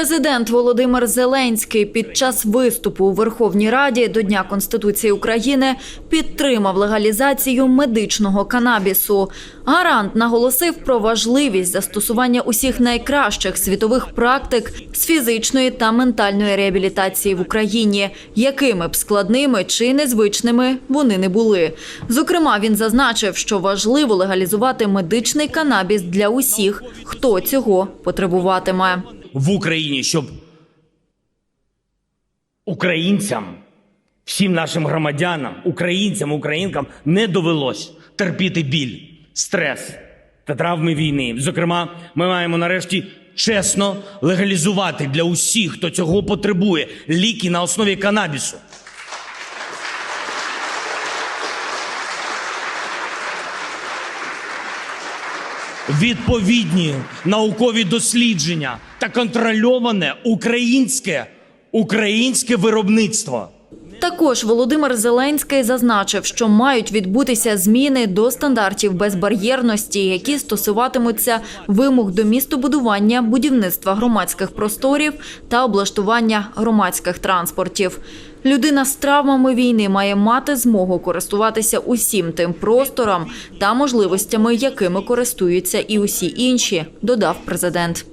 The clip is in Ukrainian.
Президент Володимир Зеленський під час виступу у Верховній Раді до Дня Конституції України підтримав легалізацію медичного канабісу. Гарант наголосив про важливість застосування усіх найкращих світових практик з фізичної та ментальної реабілітації в Україні, якими б складними чи незвичними вони не були. Зокрема, він зазначив, що важливо легалізувати медичний канабіс для усіх, хто цього потребуватиме. В Україні, щоб українцям, всім нашим громадянам, українцям, українкам не довелось терпіти біль, стрес та травми війни. Зокрема, ми маємо нарешті чесно легалізувати для усіх, хто цього потребує, ліки на основі канабісу. Відповідні наукові дослідження та контрольоване українське українське виробництво. Також Володимир Зеленський зазначив, що мають відбутися зміни до стандартів безбар'єрності, які стосуватимуться вимог до містобудування, будівництва громадських просторів та облаштування громадських транспортів. Людина з травмами війни має мати змогу користуватися усім тим простором та можливостями, якими користуються і усі інші, додав президент.